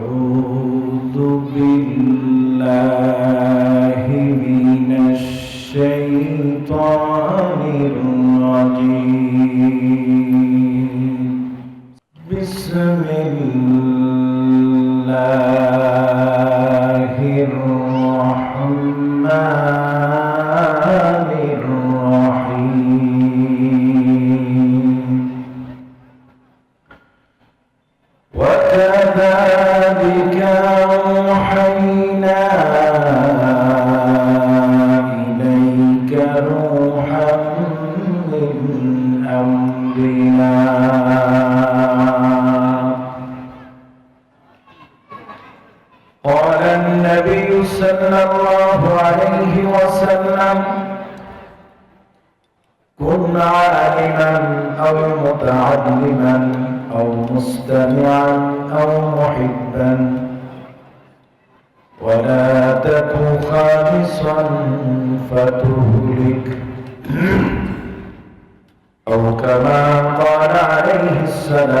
أعوذ بالله ছাড়া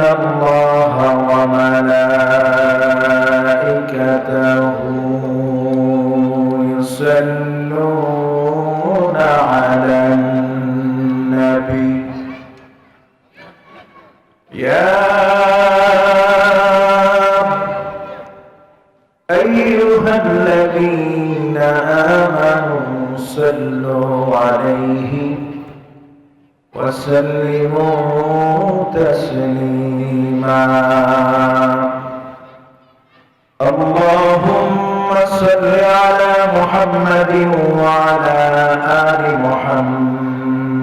الله وملائكته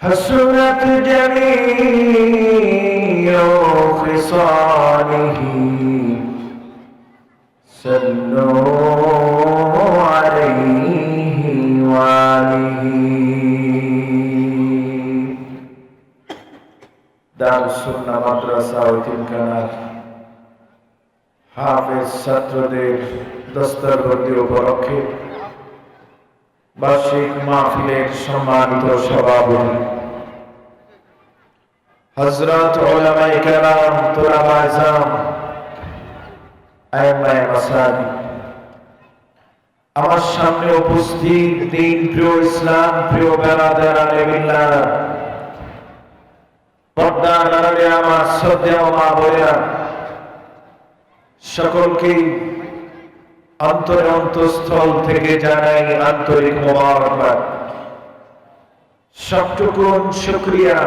حسنت جميع خصاله صلوا عليه وآله দার সুন্না মাদ্রাসা ও তিনখানার হাফেজ ছাত্রদের দস্তরবন্দি উপলক্ষে বার্ষিক মাহফিলের সম্মানিত সভাপতি। হজরত ওলামাই কেরাম, তোলামা ইজাম আইমায় মাসাদি আমার সামনে উপস্থিত দিন প্রিয় ইসলাম, প্রিয় বেড়াদের আমার শ্রদ্ধেয় মা বোনেরা, সকলকে অন্তর অন্তঃস্থল থেকে জানাই আন্তরিক মোবারকবাদ। সবটুকুন শুক্রিয়া।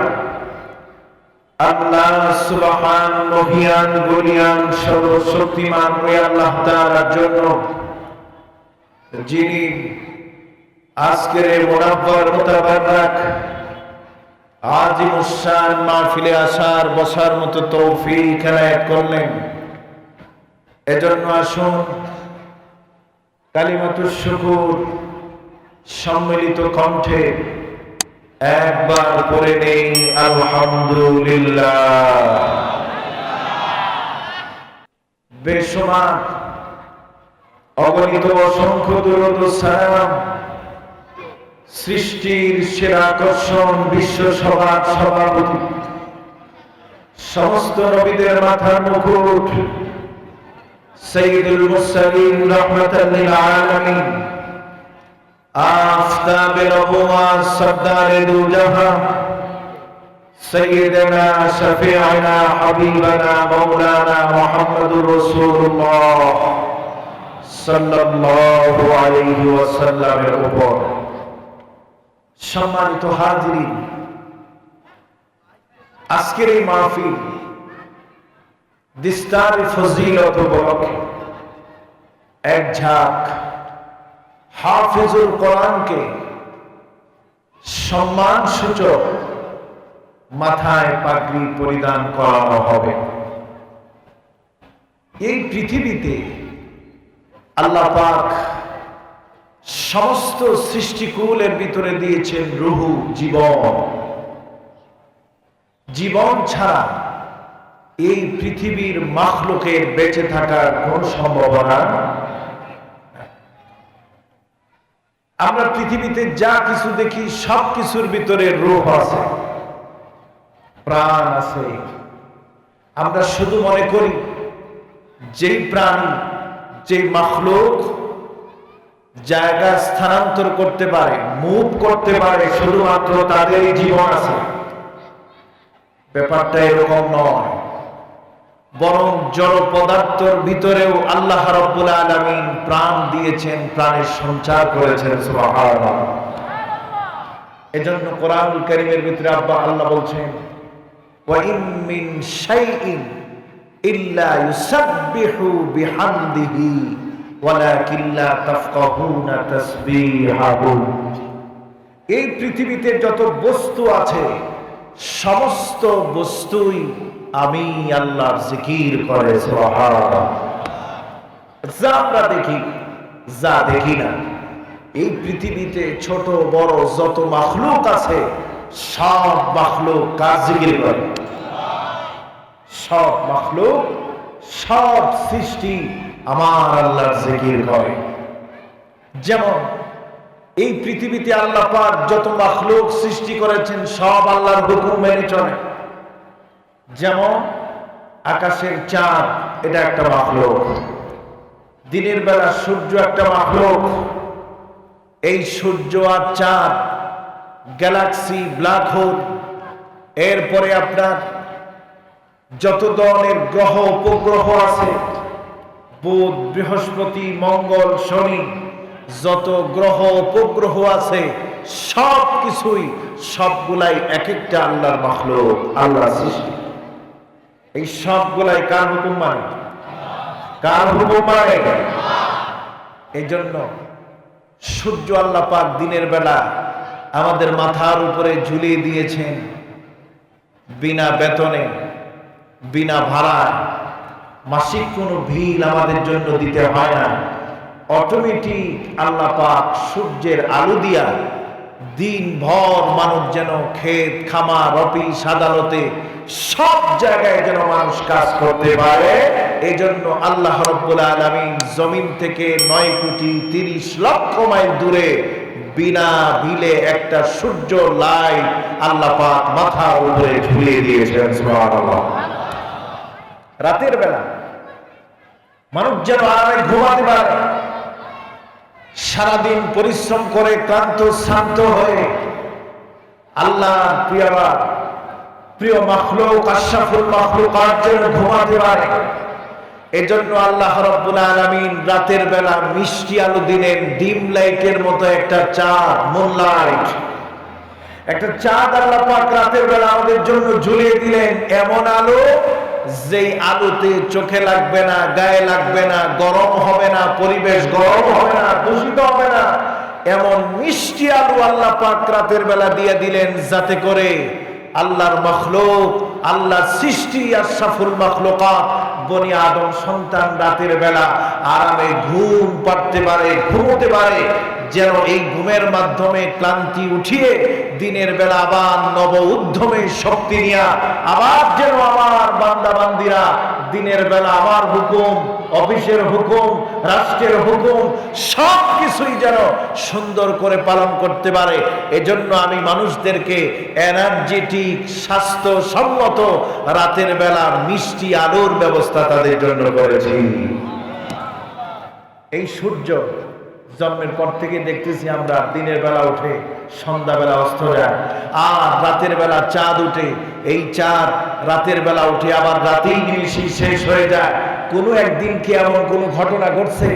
আল্লাহ সুবহান মহিয়ান গরিয়ান সর্বশক্তিমান ওই আল্লাহ তাআলার জন্য যিনি আজকের এই মোনাব্বর মোতাবারক আজি মুসান মাহফিলে আসার বসার মতো তৌফিক এনায়েত করলেন। এজন্য আসুন কালিমাতুর শুকুর সম্মিলিত কণ্ঠে একবার করে নেই, আলহামদুলিল্লাহ। বেসমান অগণিত অসংখ্য দুরদ সালাম, সৃষ্টির সেরা আকর্ষণ, বিশ্ব সভার সভাপতি, সমস্ত নবীদের মাথার মুকুট সৈয়দুল মুরসালিন রহমাতাল লিল আলামিন آفتاب ربوا سردار دو جهاں سيدنا شفيعنا حبيبنا مولانا محمد رسول الله صلى الله عليه وسلم এর উপর সম্মানিত হাজিরিন আজকের এই মাহফিল দিস্তার ফজিলত উপলক্ষে এক ঝাঁক হাফিজুল কোরআনকে সম্মান সূচক মাথায় পাগড়ি পরিধান করানো হবে। এই পৃথিবীতে আল্লাহ পাক সমস্ত সৃষ্টিকুলের ভিতরে দিয়েছেন রুহু, জীবন। জীবন ছাড়া এই পৃথিবীর মাখলুকের বেঁচে থাকার কোন সম্ভাবনা? আমরা পৃথিবীতে যা কিছু দেখি, সব কিছুর ভিতরে রূপ আছে, প্রাণ আছে। আমরা শুধু মনে করি, যেই প্রাণী, যেই মখলুক জায়গা স্থানান্তর করতে পারে মুভ করতে পারে, শুধুমাত্র তাদেরই জীবন আছে। ব্যাপারটা এরকম নয়। বরং জড় পদার্থের ভিতরেও আল্লাহ রব্বুল আলমিন প্রাণ দিয়েছেন, প্রাণের সঞ্চার করেছেন এজন্য কোরআনুল কারীমের ভিতরে আব্বা আল্লাহ বলছেন এই পৃথিবীতে যত বস্তু আছে, সমস্ত বস্তুই আমি আল্লাহর জিকির করে যা দেখি যা দেখি না। এই পৃথিবীতে ছোট, বড় যত মাখলুক আছে, সব মাখলুক কার জিকির করে? সব মাখলুক, সব সৃষ্টি আমার আল্লাহর জিকির করে। যেমন, এই পৃথিবীতে আল্লাহ পাক যত মাখলুক সৃষ্টি করেছেন, সব আল্লাহর হুকুম মেনে চলে। যেমন আকাশের চাঁদ, এটা একটা মাখলুক। দিনের বেলা সূর্য একটা মাখলুক। এই সূর্য আর চাঁদ, গ্যালাক্সি, ব্ল্যাক হোল, এরপরে আপনার যত ধরনের গ্রহ, উপগ্রহ আছে, বুধ, বৃহস্পতি, মঙ্গল, শনি, যত গ্রহ, উপগ্রহ আছে সব কিছুই সবগুলাই এক একটা আল্লাহর মখলুক আল্লাহ সৃষ্টি। এই সবগুলাই কার হুকুম মানে? কার হুকুম মানে? এই জন্য সূর্য আল্লাহ পাক দিনের বেলা আমাদের মাথার উপরে ঝুলিয়ে দিয়েছেন বিনা বেতনে, বিনা ভাড়ায়। মাসিক কোনো ভিল আমাদের জন্য দিতে হয় না। অটোমেটিক আল্লাহ পাক সূর্যের আলো দিয়া দিন ভর মানুষ যেন ক্ষেত, খামার, অফিস, আদালতে সব জায়গায় যেন মানুষ কাজ করতে পারে। এই জন্য আল্লাহ রব্বুল আলমিন জমিন থেকে নয় কোটি তিরিশ লক্ষ মাইল দূরে বিনা বিলে একটা সূর্য লাইট আল্লাহ পাক মাথার উপরে ঝুলিয়ে দিয়েছেন রাতের বেলা মানুষ যেন আরামে ঘুমাতে পারে সারাদিন পরিশ্রম করে ক্লান্ত, শান্ত হয়ে আল্লাহ প্রিয়রা প্রিয় মখলুক, আশরাফুল মখলুক যেন ঘুমাতে পারে। এজন্য আল্লাহ রব্বুল আলামিন রাতের বেলা মিষ্টি আলো দিলেন, ডিম লাইটের মতো একটা চাঁদ মুন লাইট একটা চাঁদ আল্লাহ পাক রাতের বেলা আমাদের জন্য ঝুলিয়ে দিলেন, এমন আলো যেই আলোতে চোখে লাগবে না, গায়ে লাগবে না, গরম হবে না, পরিবেশ গরম হবে না, দূষিত হবে না। এমন মিষ্টি আলু আল্লাহ পাক রাতের বেলা দিয়ে দিলেন, যাতে করে আল্লাহর মখলোক, আল্লাহর সৃষ্টি আশরাফুল মখলুকাত, বনি আদম সন্তান রাতের বেলা আরামে ঘুম পাড়তে পারে, ঘুমোতে পারে যেন এই ঘুমের মাধ্যমে ক্লান্তি উঠিয়ে দিনের বেলা আবার নব উদ্যমে শক্তি নিয়া আবার যেন আমার বান্দা বান্দিরা দিনের বেলা আমার হুকুম, অফিসের হুকুম, রাষ্ট্রের হুকুম সব কিছুই যেন সুন্দর করে পালন করতে পারে। এজন্য আমি মানুষদেরকে এনার্জেটিক, স্বাস্থ্যসম্মত রাতের বেলা মিষ্টি আলোর ব্যবস্থা তাদের জন্য করেছি। এই সূর্য জন্মের পর থেকে দেখতেছি আমরা দিনের বেলা উঠে সন্ধ্যাবেলা অস্ত যায়, আর রাতের বেলা চাঁদ উঠে। এই চাঁদ রাতের বেলা উঠে আবার রাতেই নিমিশি শেষ হয়ে যায়। কোনো একদিন কি এমন কোনো ঘটনা ঘটছে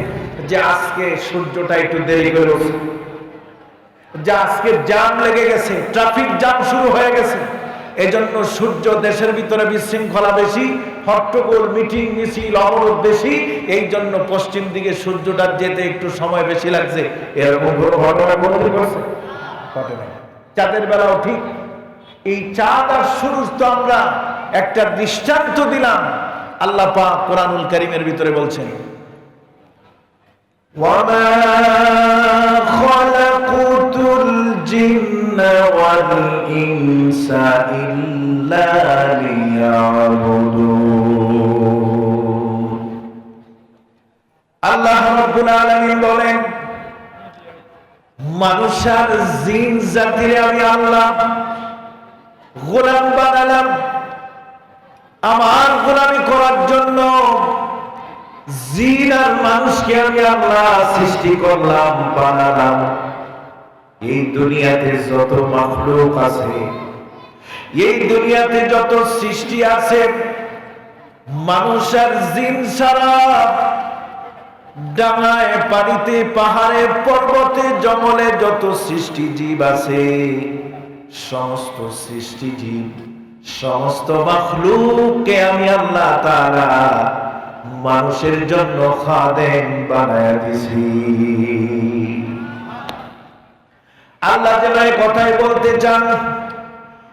যে আজকে সূর্যটা একটু দেরি করে? যে আজকে জাম লেগে গেছে, ট্রাফিক জাম শুরু হয়ে গেছে। এজন্য সূর্য দেশের ভিতরে বিশৃঙ্খলা বেশি, হট্টগোল, মিটিং, মিছিল, অবরোধ বেশি, এই জন্য পশ্চিম দিকে সূর্যটা যেতে একটু সময় বেশি লাগছে। চাঁদের বেলাও ঠিক। এই চাঁদ আর সূর্য তো আমরা একটা দৃষ্টান্ত দিলাম। আল্লাহ পা কোরআনুল করিমের ভিতরে বলছেন ওয়ামা খলাকুতুল জিন والإنس إلا ليعبدون আল্লাহ রাব্বুল আলামিন বলেন মানুষ আর জিন জাতিরে আমি আল্লাহ গোলাম বানালাম আমার গোলামি করার জন্য জিন আর মানুষকে আমি আল্লাহ সৃষ্টি করলাম বানালাম এই দুনিয়াতে যত মাখলুক আছে, এই দুনিয়াতে যত সৃষ্টি আছে মানুষ আর জিন সারা ডাঙায়, পানিতে, পাহাড়ে, পর্বতে, জঙ্গলে যত সৃষ্টি জীব আছে, সমস্ত সৃষ্টি জীব, সমস্ত মাখলুককে আমি আল্লাহ তাআলা মানুষের জন্য খাদেম বানায় দিছি। আল্লাহ যেন কথাই বলতে চান,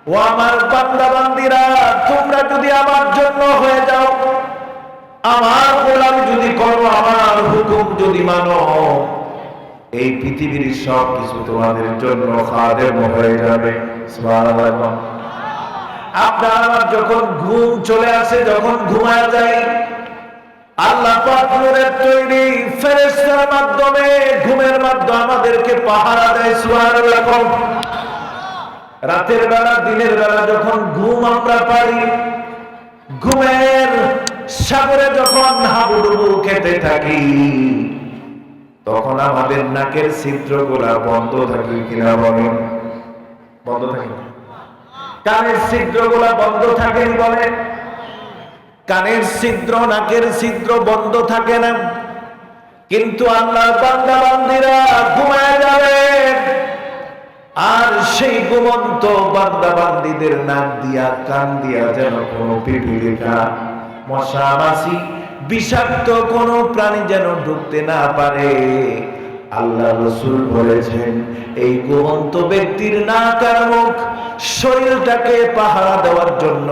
ও আমার বান্দা বান্দিরা তোমরা যদি আমার জন্য হয়ে যাও, আমার গোলাম যদি করো, আমার হুকুম যদি মানো, এই পৃথিবীর সব কিছু তোমাদের জন্য খাদেম হয়ে যাবে। আপনার যখন ঘুম চলে আসে, যখন ঘুমায় যায় আল্লাহ পাক নূরের তৈরি ফেরেশতার মাধ্যমে ঘুমের মাধ্যমে আমাদেরকে পাহারা দেয়, সুবহানাল্লাহ কোন। রাতের বেলা, দিনের বেলা যখন ঘুম আমরা পাই, ঘুমের সাগরে যখন হাবুডুবু খেতে থাকি, তখন আমাদের নাকের ছিদ্রগুলা বন্ধ থাকে কিনা বলেন বন্ধ থাকে? কানের ছিদ্রগুলা বন্ধ থাকেন বলেন কানের ছিদ্র, নাকের ছিদ্র বন্ধ থাকে না। কিন্তু আল্লাহ বান্দা, বান্দিরা ঘুমায় যাবেন আর সেই ঘুমন্ত বান্দা, বান্দিদের নাক দিয়া, কান দিয়া যেন কোনো পিপিলিকা মশা মাছি বিষাক্ত কোনো প্রাণী যেন ঢুকতে না পারে। আল্লাহ রসুল বলেছেন, এই ঘুমন্ত ব্যক্তির নাক আর মুখ শরীরটাকে পাহারা দেওয়ার জন্য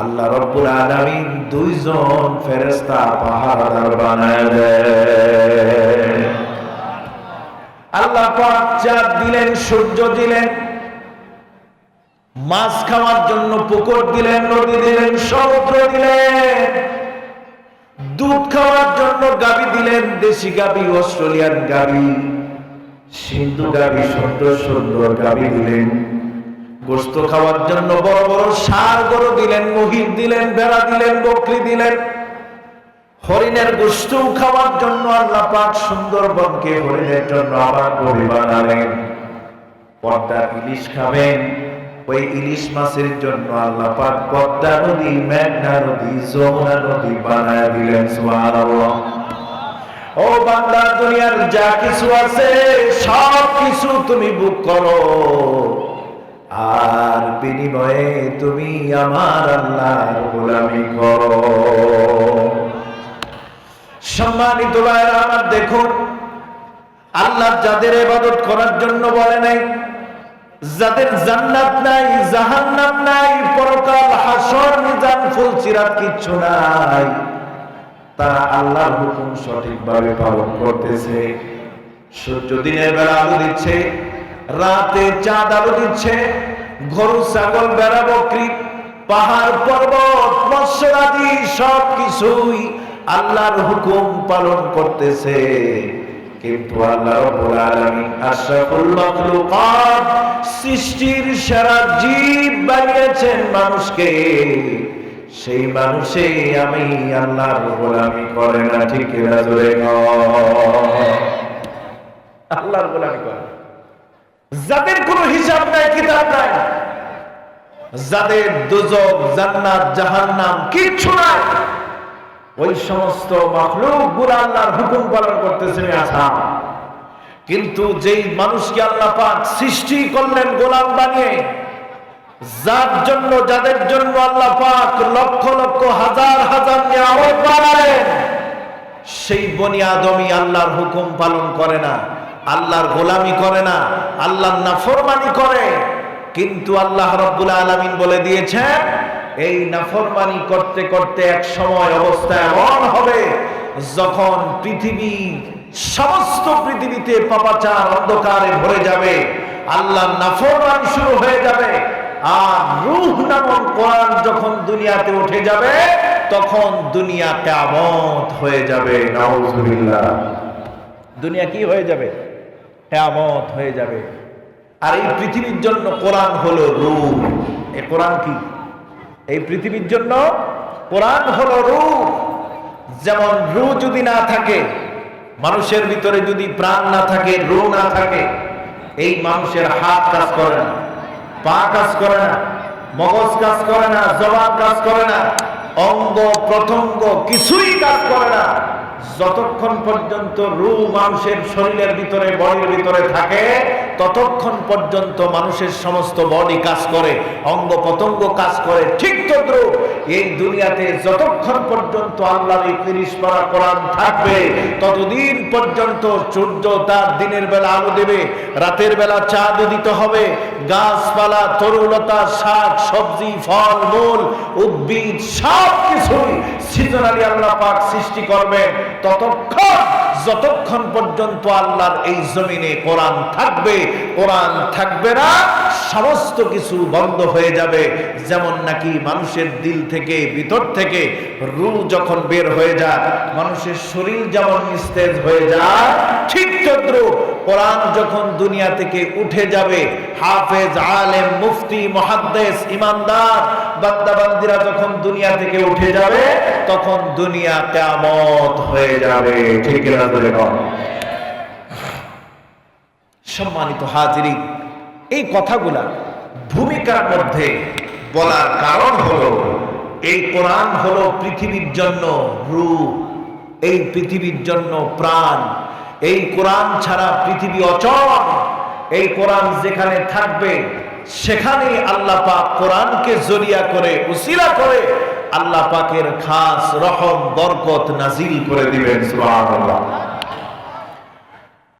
আল্লাহ রব্বুল আলামিন দুইজন ফেরেশতা পাহারাদার বানায় দেয় আল্লাহ পাক চাঁদ দিলেন, সূর্য দিলেন, মাছ খাওয়ার জন্য পুকুর দিলেন, নদী দিলেন, সমুদ্র দিলেন, দুধ খাওয়ার জন্য গাবি দিলেন, দেশি গাবি, অস্ট্রেলিয়ান গাবি, সিন্ধু গাবি সুন্দর সুন্দর গাবি দিলেন। গোস্ত খাওয়ার জন্য বড় বড় সার গরু দিলেন, মহিষ দিলেন বেড়া দিলেন, বকরি দিলেন। হরিণের গোস্ত খাওয়ার জন্য আল্লাহ পাক সুন্দরবনকে হরিণের জন্য আবার গভীর বানালেন। পদ্মা ইলিশ খাবেন, ওই ইলিশ মাছের জন্য আল্লাহ পাক পদ্মা নদী, মেঘনা নদী, যমুনা নদী বানায় দিলেন, সুবহানাল্লাহ। ও বান্দা, দুনিয়ার যা কিছু আছে সব কিছু তুমি বুক করো। আর বিনিময়ে তুমি আমার আল্লাহর গোলামি করো সম্মানিত ভাইরা আমার দেখুন, আল্লাহ যাদের ইবাদত করার জন্য বলে নাই, যাদের জান্নাত নাই, জাহান্নাম নাই, পরকাল হাসর, মিজান ফুলসিরাত কিচ্ছু নাই, তারা আল্লাহর হুকুম সঠিকভাবে পালন করতেছে। সূর্য দিনের বেলা আলো দিচ্ছে রাতে চাঁদ আলো দিচ্ছে গরু, ছাগল বেড়া বকরি পাহাড়, পর্বত মৎস্যরাদি সব কিছুই আল্লাহর হুকুম পালন করতেছে। কিন্তু সৃষ্টির সেরা জীব বানিয়েছেন মানুষকে। সেই মানুষে আমি আল্লাহর গোলামি করে না, ঠিক আল্লাহর গোলামি করে। যাদের কোনো হিসাব নাই, কিতাব নাই। যাদের দুজক জান্নাত, জাহান্নাম কিচ্ছু নাই, ওই সমস্ত আল্লাহর হুকুম পালন করতেছেন আছা কিন্তু যেই মানুষকে আল্লাহ পাক সৃষ্টি করলেন, গোলাম বানিয়ে, যার জন্য, যাদের জন্য আল্লাহ পাক লক্ষ লক্ষ হাজার হাজার নিয়ামত বানালেন, সেই বনি আদমি আল্লাহর হুকুম পালন করে না। আল্লাহর গোলামি করে না, আল্লাহর নাফরমানি করে। কিন্তু আল্লাহ রব্বুল আলামিন বলে দিয়েছেন, এই নাফরমানি করতে করতে এক সময় অবস্থা এমন হবে, যখন পৃথিবী, সমস্ত পৃথিবীতে পাপাচার অন্ধকারে ভরে যাবে আল্লাহ নাফরমানি শুরু হয়ে যাবে। আর রূহ নামক কোরআন যখন দুনিয়াতে উঠে যাবে, তখন দুনিয়া কেমত হয়ে যাবে। দুনিয়া কি হয়ে যাবে? কেমত হয়ে যাবে। আর এই পৃথিবীর জন্য কোরআন হলো রূহ এ কোরআন কি? এই পৃথিবীর জন্য কোরআন হলো রূহ যেমন রু যদি না থাকে, মানুষের ভিতরে যদি প্রাণ না থাকে রু না থাকে, এই মানুষের হাত কাজ করে না, পা কাজ করে না, মগজ কাজ করে না, জবান কাজ করে না, অঙ্গ, প্রত্যঙ্গ কিছুই কাজ করে না। যতক্ষণ পর্যন্ত রু মানুষের শরীরের ভিতরে, বডির ভিতরে থাকে, ততক্ষণ পর্যন্ত মানুষের সমস্ত বডি কাজ করে, অঙ্গ প্রত্যঙ্গ কাজ করে। ঠিক তদ্রুপ এই দুনিয়াতে যতক্ষণ পর্যন্ত আল্লাহর এই তিরিশ পারা কোরআন থাকবে, ততদিন পর্যন্ত সূর্য তার দিনের বেলা আলো দেবে, রাতের বেলা চাঁদ দিতে হবে। গাছপালা, তরুলতা, শাক, সবজি, ফল, মূল, উদ্ভিদ সব কিছুই সিজনালি আল্লাহ পাক সৃষ্টি করবেন। ততক্ষণ, যতক্ষণ পর্যন্ত আল্লাহর এই জমিনে কোরআন থাকবে কোরআন থাকবে না, সমস্ত কিছু বন্ধ হয়ে যাবে। যেমন নাকি মানুষের দিল থেকে, ভিতর থেকে রু যখন বের হয়ে যায়, মানুষের শরীর যেমন নিস্তেজ হয়ে যায়, ঠিক তদ্রুপ কোরআন যখন দুনিয়া থেকে উঠে যাবে, হাফেজ, আলেম, মুফতি মহাদ্দেশ ইমানদার, বান্দাবান্দিরা যখন দুনিয়া থেকে উঠে যাবে, তখন দুনিয়া কেমত হয়ে যাবে। ঠিক না সম্মানিত হাজিরি এই কথাগুলা ভূমিকার মধ্যে বলার কারণ হলো, এই কোরআন হলো পৃথিবীর জন্য রূপ, এই পৃথিবীর জন্য প্রাণ। এই কোরআন ছাড়া পৃথিবী অচল। এই কোরআন যেখানে থাকবে সেখানে আল্লাহ পাক কোরআনকে জরিয়া করে, উসিলা করে আল্লাহ পাকের খাস রহম, বরকত নাজিল করে দিবেন, সুবহানাল্লাহ।